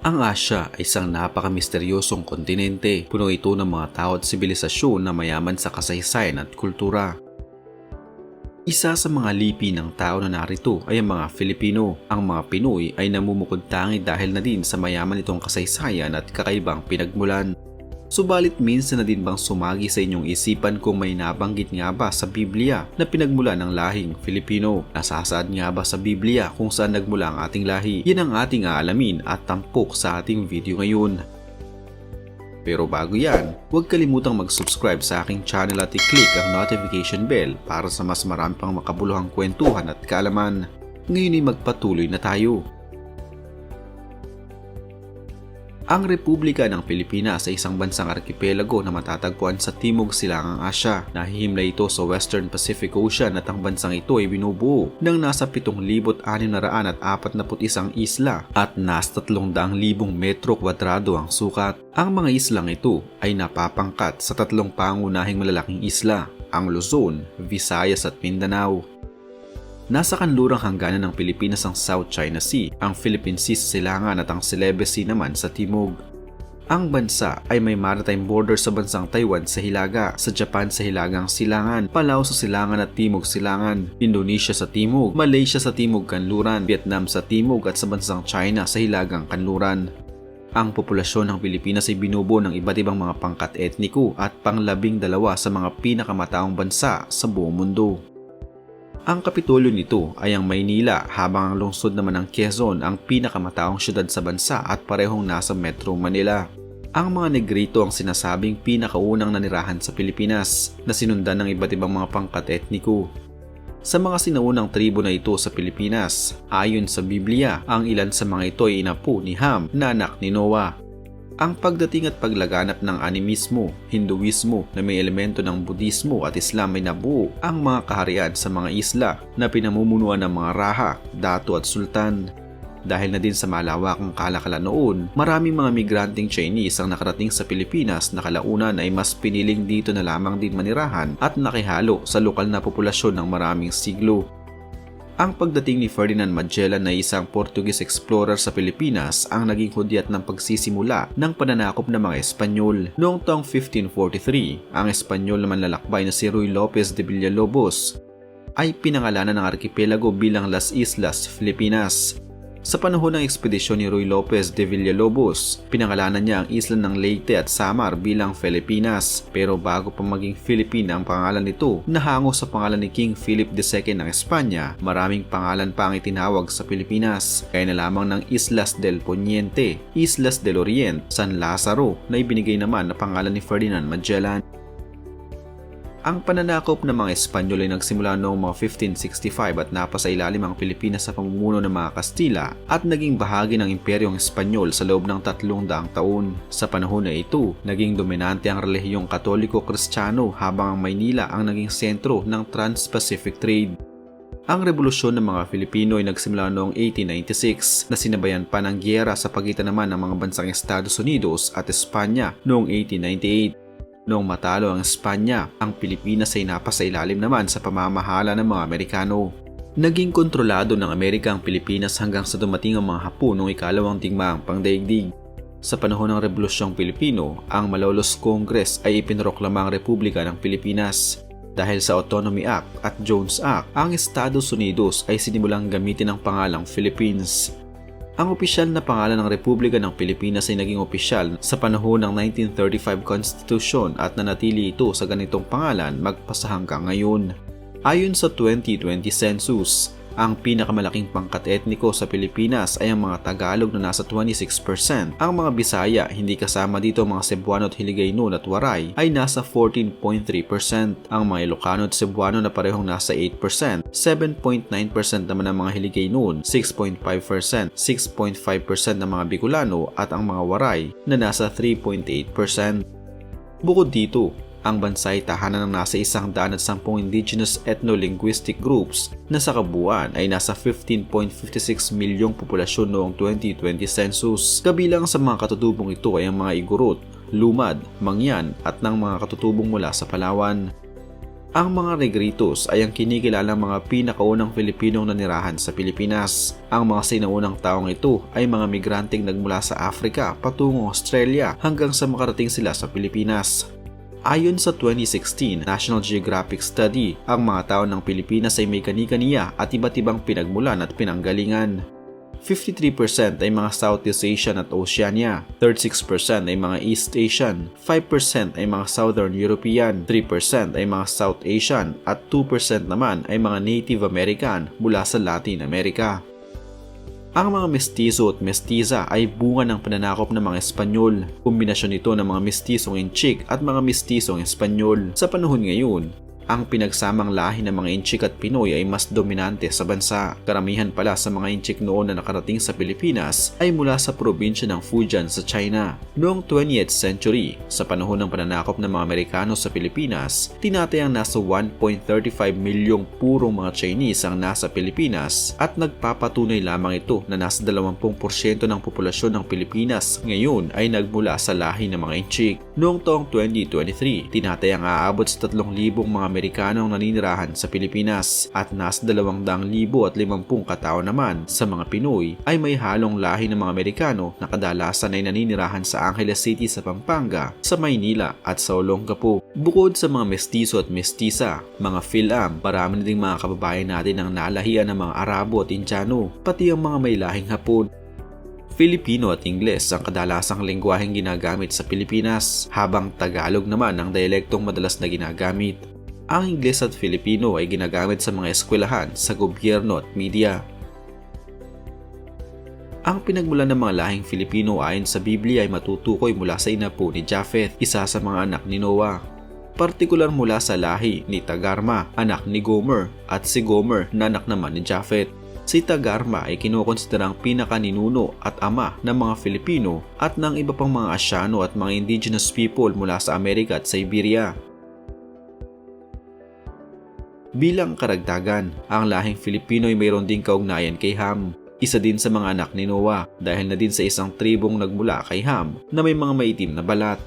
Ang Asya ay isang napaka-misteryosong kontinente. Puno ito ng mga tao at sibilisasyon na mayaman sa kasaysayan at kultura. Isa sa mga lipi ng tao na narito ay ang mga Filipino. Ang mga Pinoy ay namumukod tangi dahil na din sa mayaman itong kasaysayan at kakaibang pinagmulan. Subalit minsan na din bang sumagi sa inyong isipan kung may nabanggit nga ba sa Biblia na pinagmula ng lahing Filipino? Nasasaad nga ba sa Biblia kung saan nagmula ang ating lahi? Yan ang ating aalamin at tampok sa ating video ngayon. Pero bago yan, huwag kalimutang mag-subscribe sa aking channel at i-click ang notification bell para sa mas marami pang makabuluhang kwentuhan at kaalaman. Ngayon ay magpatuloy na tayo. Ang Republika ng Pilipinas ay isang bansang arkipelago na matatagpuan sa Timog Silangang Asya. Nahihimlay ito sa Western Pacific Ocean at ang bansang ito ay binubuo ng nasa 7,641 isla at nasa 300,000 metro kwadrado ang sukat. Ang mga islang ito ay napapangkat sa tatlong pangunahing malalaking isla, ang Luzon, Visayas at Mindanao. Nasa kanlurang hangganan ng Pilipinas ang South China Sea, ang Philippine Sea sa silangan at ang Celebes Sea naman sa timog. Ang bansa ay may maritime border sa bansang Taiwan sa hilaga, sa Japan sa hilagang silangan, Palau sa silangan at timog silangan, Indonesia sa timog, Malaysia sa timog kanluran, Vietnam sa timog at sa bansang China sa hilagang kanluran. Ang populasyon ng Pilipinas ay binubuo ng iba't ibang mga pangkat etniko at panglabing dalawa sa mga pinakamataong bansa sa buong mundo. Ang kapitolyo nito ay ang Maynila habang ang lungsod naman ng Quezon ang pinakamataong syudad sa bansa at parehong nasa Metro Manila. Ang mga Negrito ang sinasabing pinakaunang nanirahan sa Pilipinas na sinundan ng iba't ibang mga pangkat etniko. Sa mga sinaunang tribo na ito sa Pilipinas, ayon sa Biblia, ang ilan sa mga ito ay inapo ni Ham na anak ni Noah ang pagdating at paglaganap ng animismo, Hinduismo na may elemento ng Budismo at Islam ay nabuo ang mga kaharian sa mga isla na pinamumunuan ng mga raha, dato at sultan. Dahil na din sa malawakang kalakalan noon, maraming mga migranteng Chinese ang nakarating sa Pilipinas na kalaunan ay mas piniling dito na lamang din manirahan at nakihalo sa lokal na populasyon ng maraming siglo. Ang pagdating ni Ferdinand Magellan na isang Portuguese explorer sa Pilipinas ang naging hudyat ng pagsisimula ng pananakop ng mga Espanyol. Noong taong 1543, ang Espanyol na manlalakbay na si Ruy Lopez de Villalobos ay pinangalanan ng arkipelago bilang Las Islas Filipinas sa panahon ng ekspedisyon ni Ruy Lopez de Villalobos, pinangalanan niya ang isla ng Leyte at Samar bilang Filipinas. Pero bago pa maging Filipina ang pangalan nito, nahango sa pangalan ni King Philip II ng Espanya, maraming pangalan pa ang itinawag sa Pilipinas. Kaya na lamang ng Islas del Poniente, Islas del Orient, San Lazaro na ibinigay naman na pangalan ni Ferdinand Magellan. Ang pananakop ng mga Espanyol ay nagsimula noong mga 1565 at napasa ilalim ang Pilipinas sa pamumuno ng mga Kastila at naging bahagi ng Imperyong Espanyol sa loob ng tatlong daang taon. Sa panahon na ito, naging dominante ang relihiyong Katoliko-Kristiyano habang ang Maynila ang naging sentro ng Trans-Pacific Trade. Ang revolusyon ng mga Filipino ay nagsimula noong 1896 na sinabayan pa ng giyera sa pagitan naman ng mga bansang Estados Unidos at Espanya noong 1898. Noong matalo ang Espanya, ang Pilipinas ay napasa ilalim naman sa pamamahala ng mga Amerikano. Naging kontrolado ng Amerika ang Pilipinas hanggang sa dumating ang mga Hapon noong ikalawang digmaang pangdaigdig. Sa panahon ng Rebolusyong Pilipino, ang Malolos Congress ay ipinroklamang Republika ng Pilipinas. Dahil sa Autonomy Act at Jones Act, ang Estados Unidos ay sinimulang gamitin ang pangalang Philippines. Ang opisyal na pangalan ng Republika ng Pilipinas ay naging opisyal sa panahon ng 1935 Constitution at nanatili ito sa ganitong pangalan magpasa hanggang ngayon. Ayon sa 2020 census, ang pinakamalaking pangkat etniko sa Pilipinas ay ang mga Tagalog na nasa 26%. Ang mga Bisaya, hindi kasama dito mga Cebuano at Hiligaynon at Waray, ay nasa 14.3%. Ang mga Ilocano at Cebuano na parehong nasa 8%. 7.9% naman ang mga Hiligaynon, 6.5%, 6.5% ng mga Bicolano at ang mga Waray na nasa 3.8%. Bukod dito, ang bansa ay tahanan ng nasa isang daan at sampung indigenous ethno-linguistic groups na sa kabuuan ay nasa 15.56 milyong populasyon noong 2020 census. Kabilang sa mga katutubong ito ay ang mga Igorot, Lumad, Mangyan at ng mga katutubong mula sa Palawan. Ang mga Negritos ay ang kinikilalang mga pinakaunang Filipinong nanirahan sa Pilipinas. Ang mga sinaunang taong ito ay mga migranteng nagmula sa Africa patungong Australia hanggang sa makarating sila sa Pilipinas. Ayon sa 2016 National Geographic Study, ang mga tao ng Pilipinas ay may kani-kaniya at iba't ibang pinagmulan at pinanggalingan. 53% ay mga Southeast Asian at Oceania, 36% ay mga East Asian, 5% ay mga Southern European, 3% ay mga South Asian at 2% naman ay mga Native American mula sa Latin America. Ang mga mestizo at mestiza ay bunga ng pananakop ng mga Espanyol. Kombinasyon ito ng mga mestisong Inchik at mga mestisong Espanyol. Sa panahon ngayon, ang pinagsamang lahi ng mga Inchik at Pinoy ay mas dominante sa bansa. Karamihan pala sa mga Inchik noon na nakarating sa Pilipinas ay mula sa probinsya ng Fujian sa China. Noong 20th century, sa panahon ng pananakop ng mga Amerikano sa Pilipinas, tinatayang nasa 1.35 milyong purong mga Chinese ang nasa Pilipinas at nagpapatunay lamang ito na nasa 20% ng populasyon ng Pilipinas ngayon ay nagmula sa lahi ng mga Inchik. Noong taong 2023, tinatayang aabot sa 3,000 mga Amerikano ang naninirahan sa Pilipinas at nasa 200,000 at 50 katao naman sa mga Pinoy ay may halong lahi ng mga Amerikano na kadalasan ay naninirahan sa Angeles City sa Pampanga, sa Maynila at sa Olongapo. Bukod sa mga mestizo at mestiza, mga Philam, marami na ding mga kababayan natin ang nalahian ng mga Arabo at Indiano, pati ang mga may lahing Hapon. Filipino at Ingles ang kadalasang lingwaheng ginagamit sa Pilipinas, habang Tagalog naman ang dialektong madalas na ginagamit. Ang Ingles at Filipino ay ginagamit sa mga eskwelahan, sa gobyerno at media. Ang pinagmulan ng mga lahing Filipino ayon sa Biblia ay matutukoy mula sa inapo ni Japheth, isa sa mga anak ni Noah. Partikular mula sa lahi ni Tagarma, anak ni Gomer, at si Gomer na anak naman ni Japheth. Si Tagarma ay kinukonsiderang pinakaninuno at ama ng mga Filipino at ng iba pang mga Asyano at mga indigenous people mula sa Amerika at Siberia. Bilang karagdagan, ang lahing Filipino ay mayroon ding kaugnayan kay Ham. Isa din sa mga anak ni Noah dahil na din sa isang tribong nagmula kay Ham na may mga maitim na balat.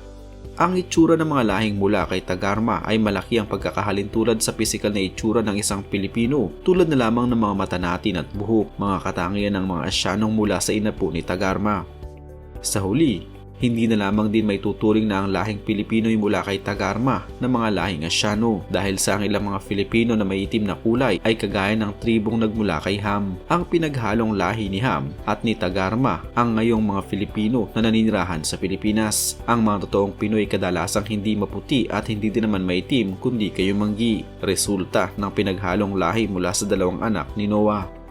Ang itsura ng mga lahing mula kay Tagarma ay malaki ang pagkakahalin tulad sa pisikal na itsura ng isang Pilipino tulad na lamang ng mga mata natin at buhok, mga katangian ng mga Asyanong mula sa inapo ni Tagarma. Sa huli, hindi na lamang din may tuturing na ang lahing Pilipino ay mula kay Tagarma ng mga lahing Asyano dahil sa ang ilang mga Filipino na may itim na kulay ay kagaya ng tribong nagmula kay Ham. Ang pinaghalong lahi ni Ham at ni Tagarma ang ngayong mga Filipino na naninirahan sa Pilipinas. Ang mga totoong Pinoy kadalasang hindi maputi at hindi din naman maitim kundi kayo manggi. Resulta ng pinaghalong lahi mula sa dalawang anak ni Noah.